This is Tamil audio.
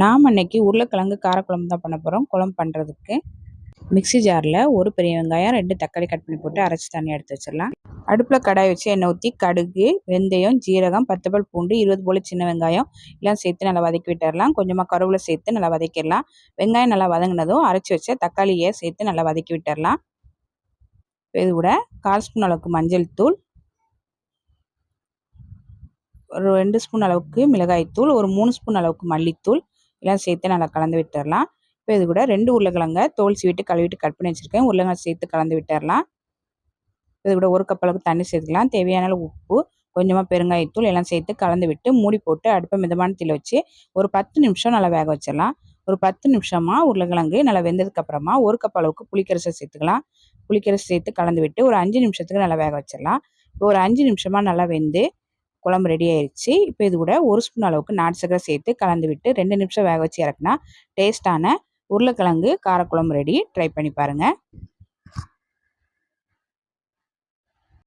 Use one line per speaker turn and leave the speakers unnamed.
நாம் அன்னைக்கு உருளைக்கிழங்கு காரக்குழம்பு தான் பண்ண போகிறோம் குழம்பு பண்ணுறதுக்கு மிக்ஸி ஜாரில் ஒரு பெரிய வெங்காயம் ரெண்டு தக்காளி கட் பண்ணி போட்டு அரைச்சி தண்ணி எடுத்து வச்சிடலாம். அடுப்பில் கடாய் வச்சு எண்ணெய் ஊற்றி கடுகு வெந்தயம் ஜீரகம் பத்து பல் பூண்டு இருபது போல் சின்ன வெங்காயம் எல்லாம் சேர்த்து நல்லா வதக்கி விட்டுடலாம். கொஞ்சமாக கருவில் சேர்த்து நல்லா வதக்கிடலாம். வெங்காயம் நல்லா வதங்கினதும் அரைச்சி வச்ச தக்காளியை சேர்த்து நல்லா வதக்கி விட்டுடலாம். இது கூட கால் ஸ்பூன் அளவுக்கு மஞ்சள் தூள் ஒரு ரெண்டு ஸ்பூன் அளவுக்கு மிளகாய்த்தூள் ஒரு மூணு ஸ்பூன் அளவுக்கு மல்லித்தூள் எல்லாம் சேர்த்து நல்லா கலந்து விட்டுடலாம் இப்போ இது கூட ரெண்டு உருளைக்கிழங்க தோல் சீவிட்டு கழுவிட்டு கட் பண்ணி வச்சுருக்கேன். உருளைக்கிழங்கு சேர்த்து கலந்து விட்டுடலாம் இது கூட ஒரு கப் அளவுக்கு தண்ணி சேர்த்துக்கலாம். தேவையான உப்பு கொஞ்சமாக பெருங்காயத்தூள் எல்லாம் சேர்த்து கலந்து விட்டு மூடி போட்டு அடுப்பை மிதமான தீல வச்சு ஒரு பத்து நிமிஷம் நல்லா வேக வச்சிடலாம். ஒரு பத்து நிமிஷமாக உருளைக்கிழங்கு நல்லா வெந்ததுக்கப்புறமா ஒரு கப் அளவுக்கு புளிக்கரசை சேர்த்துக்கலாம். புளிக்கரசை சேர்த்து கலந்து விட்டு ஒரு அஞ்சு நிமிஷத்துக்கு நல்லா வேக வச்சிடலாம். இப்போ ஒரு அஞ்சு நிமிஷமாக நல்லா வெந்து குழம்பு ரெடி ஆயிடுச்சு இப்போ இது கூட ஒரு ஸ்பூன் அளவுக்கு நாட்டு சக்கரை சேர்த்து கலந்து விட்டு ரெண்டு நிமிஷம் வேக வச்சு இறக்குனா டேஸ்ட்டான உருளைக்கிழங்கு காரக்குழம்பு ரெடி ட்ரை பண்ணி பாருங்கள்